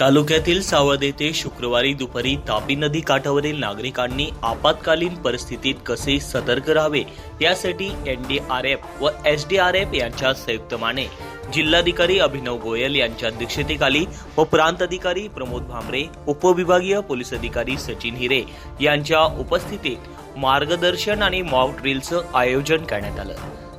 तालुक्यातील सावद येथे शुक्रवारी दुपारी तापी नदी काठावरील नागरिकांनी आपत्कालीन परिस्थितीत कसे सतर्क राहावे यासाठी एनडीआरएफ व एसडीआरएफ यांच्या संयुक्तमाने जिल्हाधिकारी अभिनव गोयल यांच्या अध्यक्षतेखाली व प्रांत अधिकारी प्रमोद भांबरे उपविभागीय पोलीस अधिकारी सचिन हिरे यांच्या उपस्थितीत मार्गदर्शन आणि मॉक ड्रिलचं आयोजन करण्यात आलं.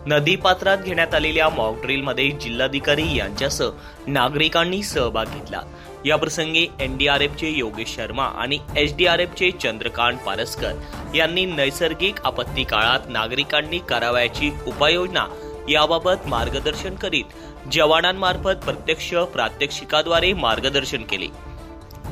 नदी पात्रात घेण्यात आलेल्या मॉक ड्रिलमध्ये जिल्हाधिकारी यांच्यासह नागरिकांनी सहभाग घेतला. या प्रसंगी एनडीआरएफचे योगेश शर्मा आणि एसडीआरएफचे चंद्रकांत पारसकर यांनी नैसर्गिक आपत्ती काळात नागरिकांनी करावयाची उपाययोजना याबाबत मार्गदर्शन करीत जवानांमार्फत प्रत्यक्ष प्रात्यक्षिकाद्वारे मार्गदर्शन केले.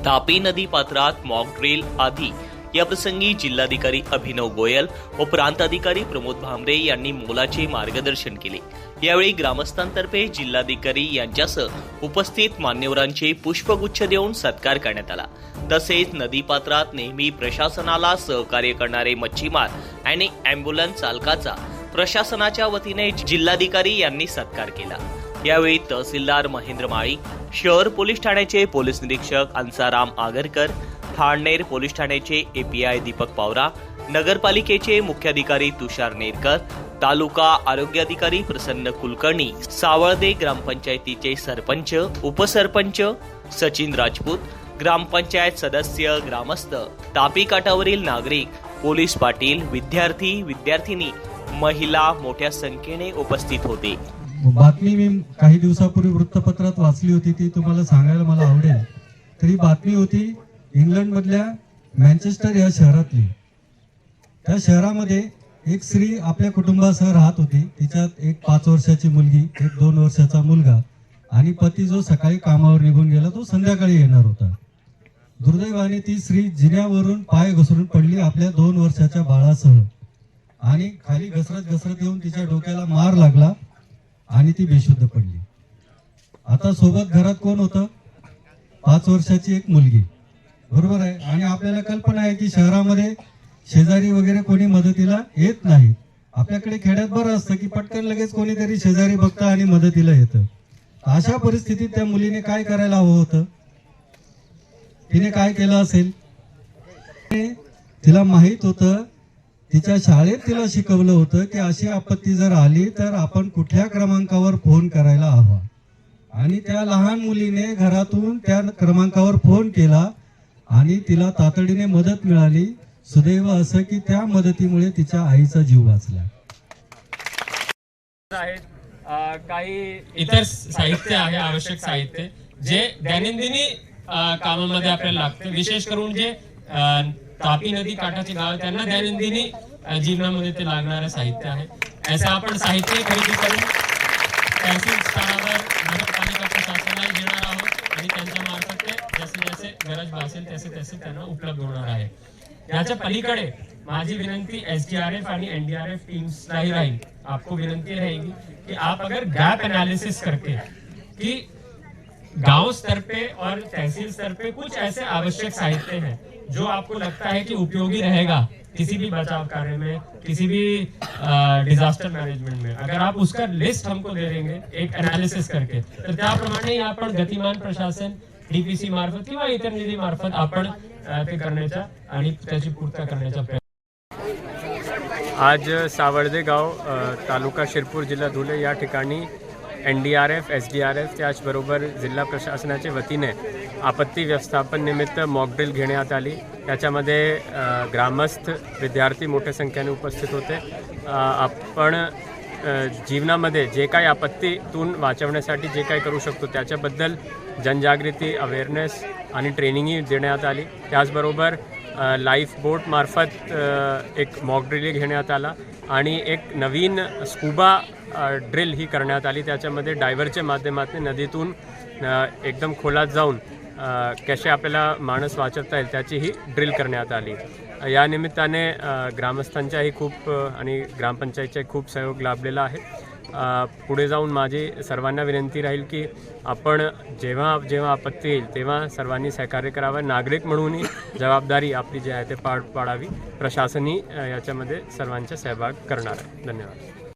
तापी नदी पात्रात मॉक ड्रिल आधी याप्रसंगी जिल्हाधिकारी अभिनव गोयल व प्रांताधिकारी प्रमोद भामरे यांनी मोलाचे मार्गदर्शन केले. यावेळी ग्रामस्थांतर्फे जिल्हाधिकारी यांच्यासह उपस्थित मान्यवरांचे पुष्पगुच्छ देऊन सत्कार करण्यात आला. तसेच नदीपात्रात नेहमी प्रशासनाला सहकार्य करणारे मच्छीमार आणि अँब्युलन्स चालकाचा प्रशासनाच्या वतीने जिल्हाधिकारी यांनी सत्कार केला. यावेळी तहसीलदार महेंद्र माळी शहर पोलीस ठाण्याचे पोलीस निरीक्षक अन्साराम आगरकर थाळनेर पोलीस ठाण्याचे एपीआय दीपक पावरा नगरपालिकेचे मुख्याधिकारी तुषार नेरकर तालुका आरोग्याधिकारी प्रसन्न कुलकर्णी सावळदे ग्रामपंचायतीचे सरपंच उपसरपंच सचिन राजपूत ग्रामपंचायत सदस्य ग्रामस्थ तापी काठावरील नागरिक पोलीस पाटील विद्यार्थी विद्यार्थिनी महिला मोठ्या संख्येने उपस्थित होते. बातमी मी काही दिवसापूर्वी वृत्तपत्रात वाचली होती ती तुम्हाला सांगायला मला आवडेल. तरी बातमी होती इंग्लंड मधल्या मँचेस्टर या शहरातली. त्या शहरामध्ये एक स्त्री आपल्या कुटुंबासह राहत होती. तिच्यात एक पाच वर्षाची मुलगी एक दोन वर्षाचा मुलगा आणि पती जो सकाळी कामावर निघून गेला तो संध्याकाळी येणार होता. दुर्दैवाने ती स्त्री जिन्यावरून पाय घसरून पडली आपल्या दोन वर्षाच्या बाळासह आणि खाली घसरत घसरत येऊन तिच्या डोक्याला मार लागला आणि ती बेशुद्ध पडली. आता सोबत घरात कोण होतं? पाच वर्षाची एक मुलगी. बरोबर आहे. आणि आपल्याला कल्पना आहे की शहरामध्ये शेजारी वगैरे कोणी मदतीला येत नाही. आपल्याकडे खेड्यात बरं असतं की पटकन लगेच कोणीतरी शेजारी बघतं आणि मदतीला येतं. अशा परिस्थितीत त्या मुलीने काय करायला हवं होतं? तिने काय केलं असेल? तिला माहीत होतं तिच्या शाळेत तिला शिकवलं होतं की अशी आपत्ती जर आली तर आपण कुठल्या क्रमांकावर फोन करायला हवा. आणि त्या लहान मुलीने घरातून त्या क्रमांकावर फोन केला आणि तिला तातडीने मदत मिळाली. सुदैव असं की त्या मदतीमुळे तिच्या आईचा जीव वाचला. काही इतर साहित्य आहे आवश्यक साहित्य जे दैनंदिनी कामामध्ये आपल्याला लागते. विशेष करून जे तापी नदी काठाचे गाव त्यांना दैनंदिनी जीवनामध्ये ते लागणारं साहित्य आहे. असं आपण साहित्य खरेदी करून तहसील स्तरावर नगरपालिका प्रशासनाला देणार आहोत आणि त्यांच्या गरज भासेल, तसे तसे उपलब्ध होणार आहे. याच्या पलीकडे माझी विनंती एस डी आर एफ़ आणि एनडीआरएफ टीम्सलाही राहील. आपको विनंती रहेगी कि आप अगर गैप एनालिसिस करके कि गाँव स्तर पे और तहसील स्तर पे कुछ ऐसे आवश्यक साहित्य हैं जो आपको लगता है कि उपयोगी रहेगा किसी भी बचाव कार्य में, किसी भी डिजास्टर मैनेजमेंट में। अगर आप उसका लिस्ट हमको दे देंगे एक एनालिसिस करके तर त्याप्रमाणे आपण गतिमान प्रशासन डीपीसी मार्फत किंवा इतर निधी मार्फत आपण ते करण्याचा आणि त्याची पूर्तता करण्याचा प्रयत्न आज सावर्डे गाव तालुका शिरपूर जिल्हा धुळे या ठिकाणी N D R F S D R F त्याचबरोबर जिल्हा प्रशासनाच्या वतीने आपत्ती व्यवस्थापन निमित्त मॉकड्रिल घेण्यात आली. त्याच्यामध्ये ग्रामस्थ विद्यार्थी मोठ्या संख्येने उपस्थित होते. आपण जीवनामध्ये जे काही आपत्तीतून वाचवण्यासाठी जे काही करू शकतो त्याच्याबद्दल जनजागृती अवेअरनेस आणि ट्रेनिंगही देण्यात आली. त्याचबरोबर लाईफ बोटमार्फत एक मॉक ड्रिल घेण्यात आला आणि एक नवीन स्कुबा ड्रिल ही करण्यात आली. त्याच्यामध्ये डायव्हरच्या माध्यमातून नदीतून एकदम खोलात जाऊन कसे आपल्याला माणूस वाचवता येईल त्याचीही ड्रिल करण्यात आली. या निमित्ताने ग्रामस्थांच्याही खूप आणि ग्रामपंचायतचाही खूप सहयोग लाभलेला आहे. पुढे जाऊन माझी सर्वांना विनंती राहील की आपण जेव्हा जेव्हा आपत्ती येईल तेव्हा सर्वांनी सहकार्य करावं. नागरिक म्हणूनही जबाबदारी आपली जी आहे ते पाड पाडावी. प्रशासनही याच्यामध्ये सर्वांचा सहभाग करणार आहे. धन्यवाद.